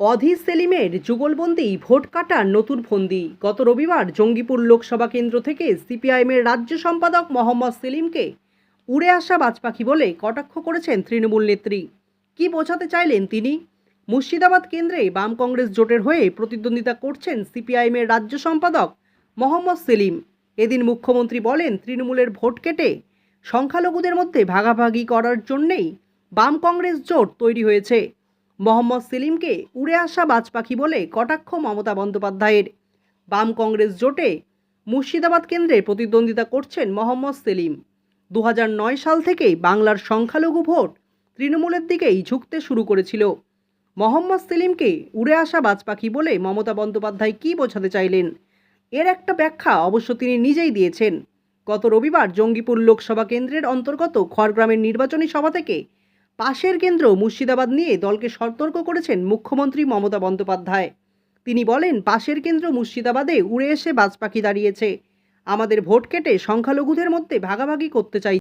অধীর সেলিমের যুগলবন্দি ভোট কাটার নতুন ফন্দি। গত রবিবার জঙ্গিপুর লোকসভা কেন্দ্র থেকে সিপিআইএমের রাজ্য সম্পাদক মোহাম্মদ সেলিমকে উড়ে আসা বাজপাখি বলে কটাক্ষ করেছেন তৃণমূল নেত্রী। কি বোঝাতে চাইলেন তিনি? মুর্শিদাবাদ কেন্দ্রে বাম কংগ্রেস জোটের হয়ে প্রতিদ্বন্দ্বিতা করছেন সিপিআইএমের রাজ্য সম্পাদক মোহাম্মদ সেলিম। এদিন মুখ্যমন্ত্রী বলেন, তৃণমূলের ভোট কেটে সংখ্যালঘুদের মধ্যে ভাগাভাগি করার জন্যেই বাম কংগ্রেস জোট তৈরি হয়েছে। মোহাম্মদ সেলিমকে উড়ে আসা বাজপাখি বলে কটাক্ষ মমতা বন্দ্যোপাধ্যায়ের। বাম কংগ্রেস জোটে মুর্শিদাবাদ কেন্দ্রে প্রতিদ্বন্দ্বিতা করছেন মোহাম্মদ সেলিম। দু সাল থেকেই বাংলার সংখ্যালঘু ভোট তৃণমূলের দিকেই ঝুঁকতে শুরু করেছিল। মোহাম্মদ সেলিমকে উড়ে আসা বাজপাখি বলে মমতা বন্দ্যোপাধ্যায় কী বোঝাতে চাইলেন? এর একটা ব্যাখ্যা অবশ্য তিনি নিজেই দিয়েছেন। গত রবিবার জঙ্গিপুর লোকসভা কেন্দ্রের অন্তর্গত খড়গ্রামের নির্বাচনী সভা থেকে পাশের কেন্দ্র মুর্শিদাবাদ নিয়ে দলকে সতর্ক করেছেন মুখ্যমন্ত্রী মমতা বন্দ্যোপাধ্যায়। তিনি বলেন, পাশের কেন্দ্র মুর্শিদাবাদে উড়ে এসে বাজপাখি দাঁড়িয়েছে। আমাদের ভোট কেটে সংখ্যালঘুদের মধ্যে ভাগাভাগি করতে চাই